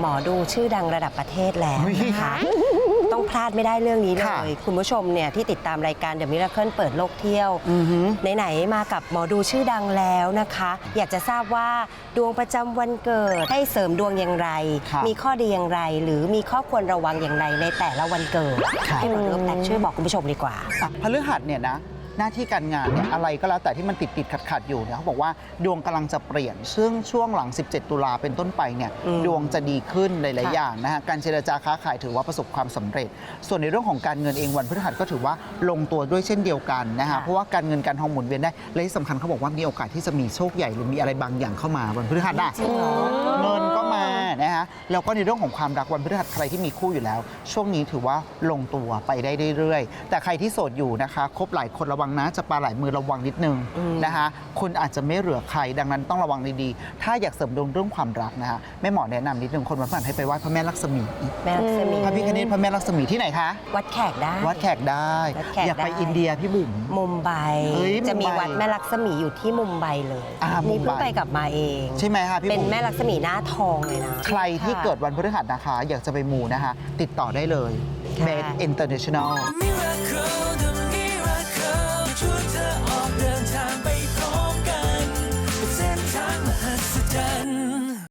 หมอดูชื่อดังระดับประเทศแล้วเฮ้ยนะคะ ต้องพลาดไม่ได้เรื่องนี้เลค่ะย คุณผู้ชมเนี่ยที่ติดตามรายการ The Miracle เปิดโลกเที่ยว อือหือ ไหน ๆ มากับหมอดูชื่อดังแล้วนะคะ อยากจะทราบว่าดวงประจำวันเกิดให้เสริมดวงอย่างไร ครับ มีข้อดีอย่างไร หรือมีข้อควรระวังอย่างไรในแต่ละวันเกิดครับให้หมอดูแตกช่วยบอกคุณผู้ชมดีกว่า อะพฤหัสเนี่ยนะ หน้าที่การงานเนี่ยอะไรก็แล้วแต่ที่มันติดติดขัดขัดๆอยู่เนี่ยเขาบอกว่าดวงกำลังจะเปลี่ยน ซึ่งช่วงหลัง 17 ตุลาเป็นต้นไปเนี่ยอืม ดวงจะดีขึ้นหลายค่ะๆอย่างนะฮะการเจรจาค้าขายถือว่าประสบความสำเร็จ ส่วนในเรื่องของการเงินเองวันพฤหัสก็ถือว่าลงตัวด้วยเช่นเดียวกันนะฮะค่ะเพราะว่าการเงินการทองหมุนเวียนได้และที่สำคัญเขาบอกว่ามีโอกาสที่จะมีโชคใหญ่หรือมีอะไรบางอย่างเข้ามาวันพฤหัสอะจริงเหรอเงินก็มานะฮะ แล้วก็ในเรื่องของความรักวันพฤหัสใครที่มีคู่อยู่แล้ว ช่วงนี้ถือว่าลงตัวไปได้เรื่อยๆ แต่ใครที่โสดอยู่นะคะ คบหลายคนระวังนะ จะปลาหลายมือระวังนิดนึงอืมนะคะ คุณอาจจะไม่เหลือใครดังนั้นต้องระวังดีๆ ถ้าอยากเสริมดวงเรื่องความรักนะคะแม่หมอแนะนำนิดนึงคนวันพฤหัสให้ไปไหว้พระแม่ลักษมีแม่ลักษมีพระพิฆเนศพระแม่ลักษมีที่ไหนคะ วัดแขกได้ วัดแขกได้วัดแขกอยากไปได้อินเดียพี่บุ๋มมุมไบเอ้ยจะมีมุมไบวัดแม่ลักษมีอยู่ที่มุมไบเลยอ่ามุนี่มไบเพิ่งไปกลับมาเอง ใช่ไหมคะพี่เป็นบุ๋มแม่ลักษมีหน้าทองเลยนะใครที่ค่ะเกิดวันพฤหัสนะคะ อยากจะไปมูนะคะ ติดต่อได้เลยค่ะ Made International miracle, the